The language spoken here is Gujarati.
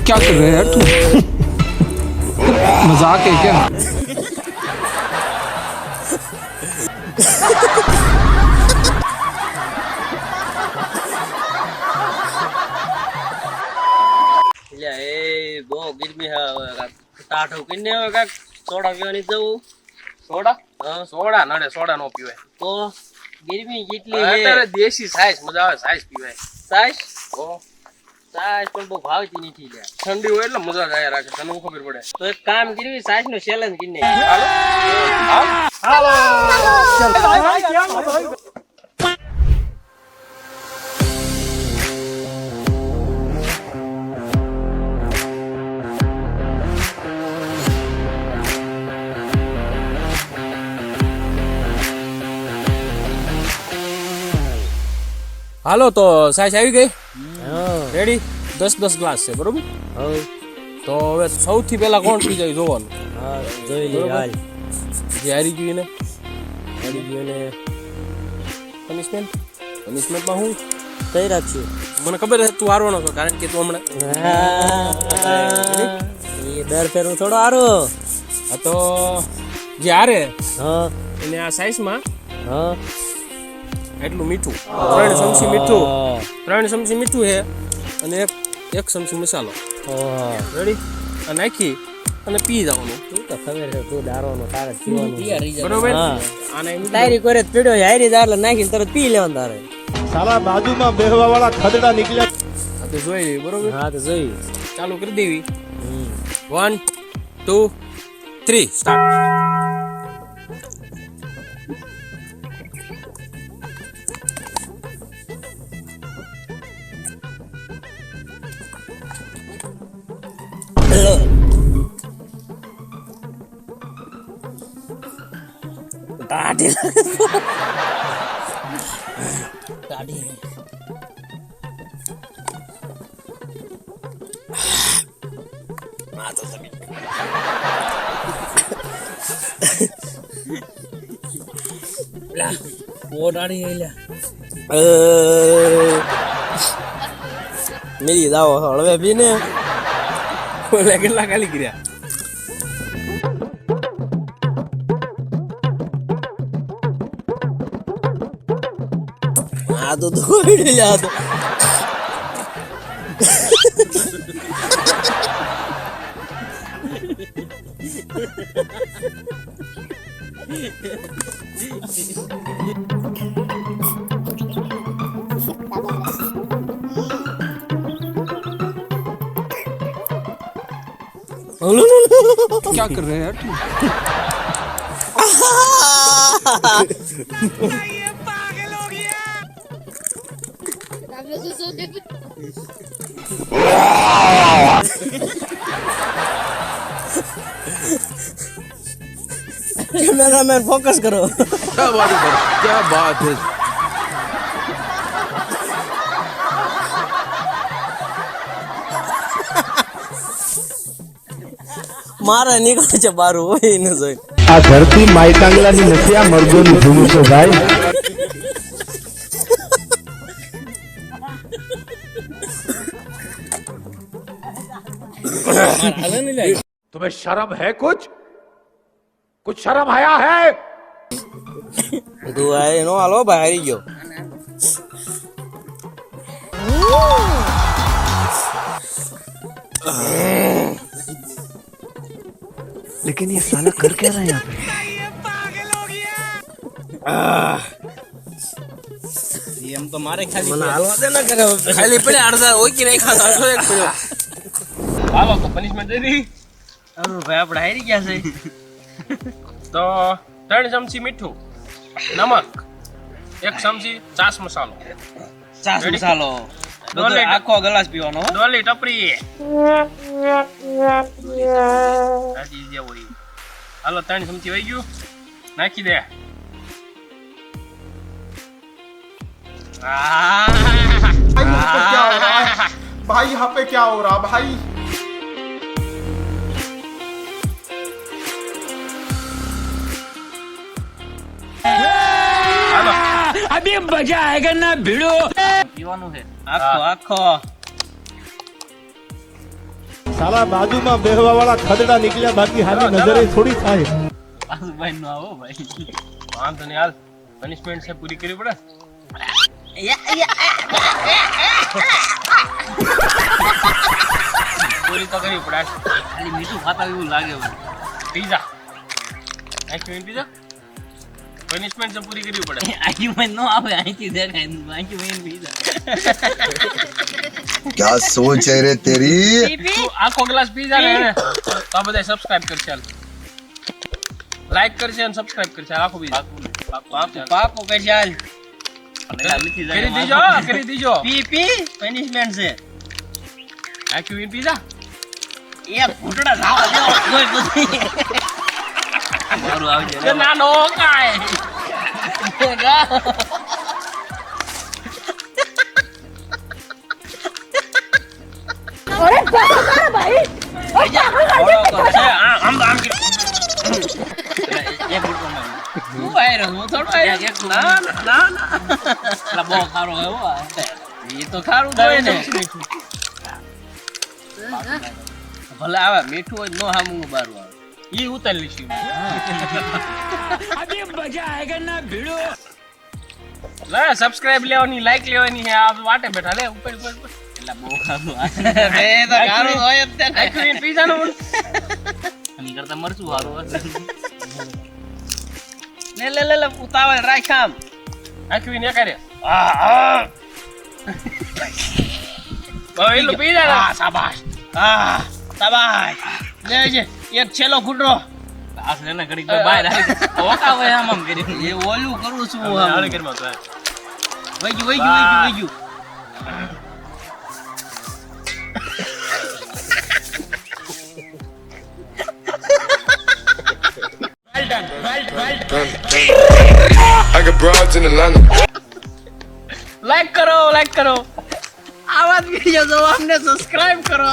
क्या कर रहे हैं यार तू मजाक है क्या એટલે એ બહુ ગરમી હે હવે કાંઈક ટાઢું કરીને હવે કાંઈક સોડા પીવાની જવું સોડા હા સોડા નડે સોડા નો પીવાય તો ગરમી કેટલી અત્યારે છે દેશી સાઈઝ મજા આવે સાઈઝ પીવાય સાઈઝ ઓ સાઈઝ પણ બહુ ભાવતી નથી લે ઠંડી હોય એટલે મજા જાય રાખે તને ખબર પડે? તો એક કામ કરવી સાઈઝ નો ચેલેન્જ કરીને હાલો તો સાસ આવી ગઈ? રેડી દસ દસ ગ્લાસ છે બરોબર? તો હવે સૌથી પહેલા કોણ પી જાય જોવાનું? જોઈ લઈએ હાલ. જે હારી ગયું એને. હારી ગયું ને પનિશમેન્ટ? પનિશમેન્ટમાં હું? કઈ રાખશું? મને ખબર છે તું હારવાનો છો કારણ કે તું હમણાં એ દર ફેર હું થોડો હારો. હા તો જે હારે હા. એને આ સાઈઝમાં હા. એટલું મીઠું. ત્રણ ચમચી મીઠું. ત્રણ ચમચી મીઠું છે અને એક એક ચમચી મસાલો. રેડી? આ નાખી અને પી જવાનું. તું તો ખબર છે તું દારોનો તારે પીવાનું બરોબર. આને તારી કરે હારી દાર નાખીને તરત પી લેવાનું તારે. સાલા બાજુમાં બેહવા વાળા ખદડા નીકળ્યા. આ તો જોઈ લઈએ બરોબર? હા તો જોઈ. ચાલુ કરી દેવી. વન ટુ થ્રી સ્ટાર્ટ තාටි ஓடாடியில மீதி இதாக அவ்வளோ எப்படின்னு லெக்கெல்லாம் கழிக்கிறியா coitado do gordilhado. क्या कर रहे કેમેરામેન ફોકસ કરો ક્યાં વાત કરો ક્યાં વાત છે મારે નીકળે છે બારું હોય ને જોઈ આ ધરતી માયકાંગલાની નથી આ મરદોની ભૂમિ છે ભાઈ तुम्हें शर्म है कुछ? कुछ शर्म आया है? नो आलो बाहर ही लेकिन ये साला कर क्या रहा है यहाँ पे? हम तो मारे खाली मना आलो देना करे खाली पड़े अर्धा हो कि नहीं खाता હાલો તો પનિશમેન્ટ દઈ દી અરુણ ભાઈ આપણે હારી ગયા છે તો ત્રણ ચમચી મીઠું નમક એક ચમચી ચાસ મસાલો ચાસ Ready? મસાલો બધો Donate. આખો ગ્લાસ પીવાનો હો. ડોલી ટપરી હાજી જેવો ઈ. હાલો ત્રણ ચમચી વહી ગયું નાખી દે भाई यहाँ पे क्या हो रहा भाई હાલો પીવાનું છે. આખો આખો. સાલા બાજુમાં બેહવા વાળા ખદડા નીકળ્યા બાકી હાની નજરે થોડી થાય. બાસુભાઈ નો આવો ભાઈ. વાંધો નહીં હાલ. પનિશમેન્ટ છે પૂરી કરવી પડે? પૂરી તો કરવી પડે. ખાલી મીઠું ખાતા એવું લાગે. પીઝા. Ice cream pizza? પનિશમેન્ટ છે પૂરી કરવી પડે અહીંથી નો આવે અહીંથી દેખાય અહીંથી મેં પીધા क्या सोच है रे तेरी તું આખો ગ્લાસ પીઝા ને એને તો આ બધા સબસ્ક્રાઇબ કરશે હાલ લાઈક કરશે અને સબસ્ક્રાઇબ કરશે હાલ આખો પીઝા પાપો પાપો કે ચાલ કરી દીજો હા, કરી દીજો પી પી પનિશમેન્ટ છે આઈસ્ક્રીમ પીઝા એક ઘૂંટડા લાવા દેવો કોઈ બધી મારું આવજે એ નાનો કાય છે આ આમ આમ કે એક ઘૂંટડો માર. હું આયરો, હું થોડો આયરો. ના, ના, ના, બહુ ખારો આ. એ તો ખારું જ હોય ને ભલે આવે મીઠું હોય નો હામું બારું આવે ઈ ઉતારી લઈશું લે સબસ્ક્રાઇબ લેવાની લાઈક લેવાની છે. આ વાટે બેઠા લે ઉપર ઉપર ઉપર. એટલે બહુ ખારું આવે. એ તો ખારું હોય જ તે. ને. આઈસ્ક્રીમ પીઝા નો આની કરતા મરચું સારું હોય. લે લે લે લે ઉતાવળ રાખ આમ. આઈસ્ક્રીમ ને કરે આ આ. એટલું પીઝા ને હા શાબાશ. હા શાબાશ. લેજે. એક છેલ્લો ઘૂંટડો. આ ને ઘડીક બહાર આવી ઓકા હોય આમ આમ કરી. એ ઓલું કરું છું આમ. હાલે ઘરમાં તો વઈ ગયું વઈ ગયું વઈ ગયું I got broads in Atlanta. Like કરો લાઈક કરો. આ વાત વીડિયો જોવા અમને સબસ્ક્રાઇબ કરો.